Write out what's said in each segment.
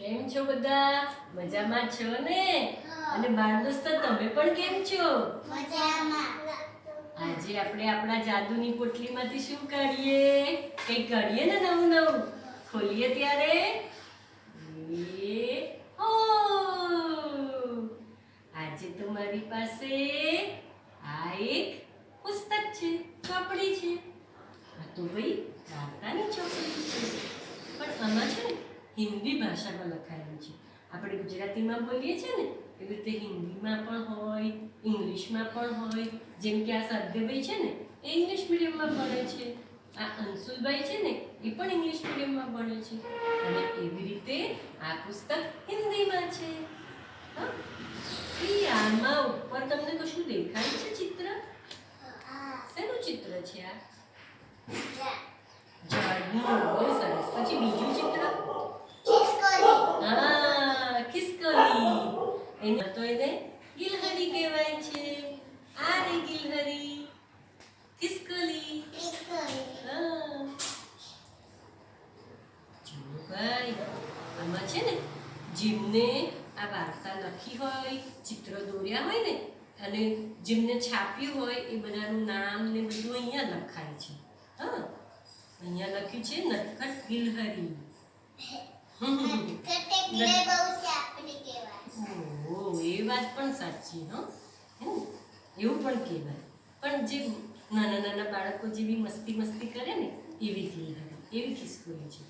કેમ છો બધા? મજામાં છો ને? અને બાળ દોસ્તો તમે પણ કેમ છો? આજે આપણે આપણા જાદુની પોટલીમાંથી શું કરીએ કંઈક કરીએ ને નવું નવું? ખોલીએ ત્યારે? ઓ! આજે તો મારી પાસે આ એક પુસ્તક છે ચોપડી છે. આ તો ભાઈ વાર્તાની ચોપડી છે. પણ આમાં છે ને હિન્દી ભાષામાં લખાયેલું છે. આપણે ગુજરાતીમાં બોલીએ છીએ ને એવી રીતે હિન્દીમાં પણ હોય ઇંગ્લિશમાં પણ હોય જેમ કે આ સદ્યભાઈ છે ને એ ઇંગ્લિશ મીડિયમમાં ભણે છે. આ અંશુલભાઈ છે ને એ પણ ઇંગ્લિશ મીડિયમમાં ભણે છે. અને એવી રીતે આ પુસ્તક હિન્દીમાં છે. હા? આમાં ઉપર તમને કશું દેખાય છે ચિત્ર? શેનું ચિત્ર છે આ? ઝાડનું બહુ સરસ. પછી બીજું ચિત્ર હા ખિસકોલી એને તો એને ગિલહરી કહેવાય છે. આ રે ગિલહરી? ખિસકોલી ભાઈ, આમાં છે ને, જીમને આ વાર્તા લખી હોય, ચિત્ર દોર્યા હોય ને, અને જેમને છાપ્યું હોય, એ બધાનું નામ ને બધું અહીંયા લખાય છે. હા. અહીંયા લખ્યું છે નટખટ ગિલહરી. ઓહો એ વાત પણ સાચી હો? એવું પણ કહેવાય. પણ જે નાના નાના બાળકો જેવી મસ્તી મસ્તી કરે ને એવી કહેવાય એવી ખિસકોલી છે.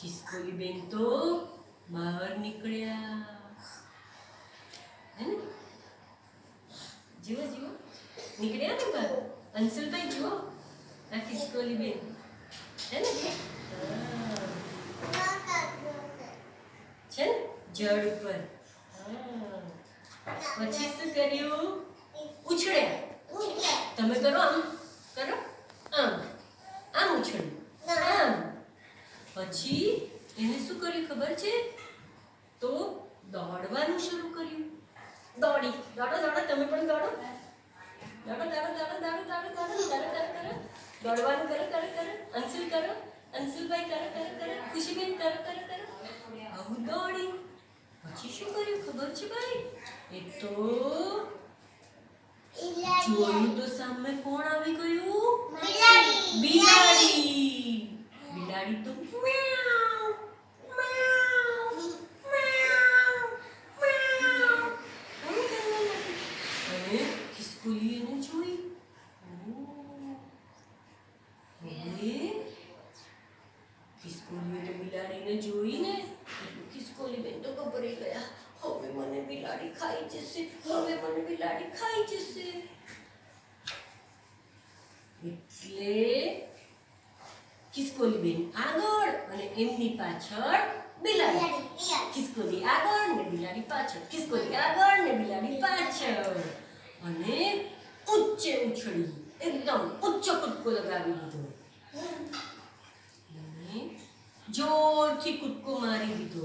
ખિસકોલી બેન તો બહાર નીકળ્યા. હે ને? જીવો જીવો. નીકળ્યા ને બહાર? અંશુલભાઈ જુઓ આ ખિસકોલી બેન. હે ને? છે ને? જળ ઉપર. હા. પછી શું કર્યું? ઉછળ્યા. તમે કરો આમ કરો? આમ. આમ ઉછળ્યું. આમ. પછી એને શું કર્યું ખબર છે? તો દોડવાનું શરૂ કર્યું. દોડી. દોડો દોડો, તમે પણ દોડો. દોડો દોડો દોડો દોડો દોડો દોડો દોડો દોડો કરો દોડવાનું કરો કરો કરો. અંશુલ કરો. અંશુલભાઈ કરો કરો કરો. ખુશીબેન કરો કરો કરો. આવું દોડી. પછી શું કર્યું ખબર છે ભાઈ? એ તો જોયું તો સામે કોણ આવી ગયું? બિલાડી. બિલાડી. તો લાગી. અને ખિસકોલીએ તો બિલાડીને જોઈને ખિસકોલી બેન તો ગભરાઈ ગયા. હવે મને બિલાડી ખાઈ જશે હવે મને બિલાડી ખાઈ જશે. એટલે ખિસકોલી બેન આગળ અને એમની પાછળ બિલાડી. ખિસકોલી આગળ ને બિલાડી પાછળ. ખિસકોલી આગળ ને બિલાડી પાછળ. અને ઉચ્ચે ઉછળી એકદમ ઉચ્ચ કૂદકો લગાવી દીધો. અને જોરથી કૂદકો મારી દીધો.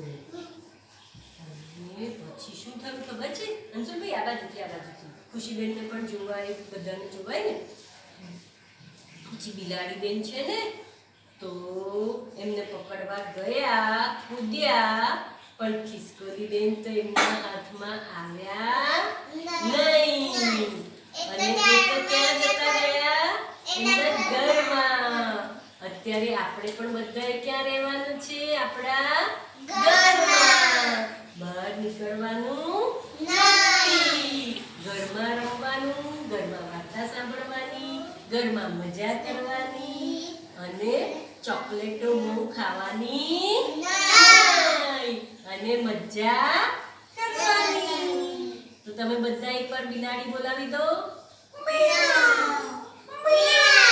ને? પછી તો એમને ગયા હાથમાં આવ્યા નહીં. અને ક્યાં જતા ઘરમાં. અત્યારે આપણે પણ બધાએ ક્યાં રહેવાનું છે? આપણા નથી ઘરમાં રમવાનું ઘરમાં વાર્તા સાંભળવાની ઘરમાં મજા કરવાની અને ચોકલેટો બહુ ખાવાની. અને મજા કરવાની. તો તમે બધા એકવાર બિલાડી બોલાવી દો. મિયાઉ, મિયાઉ.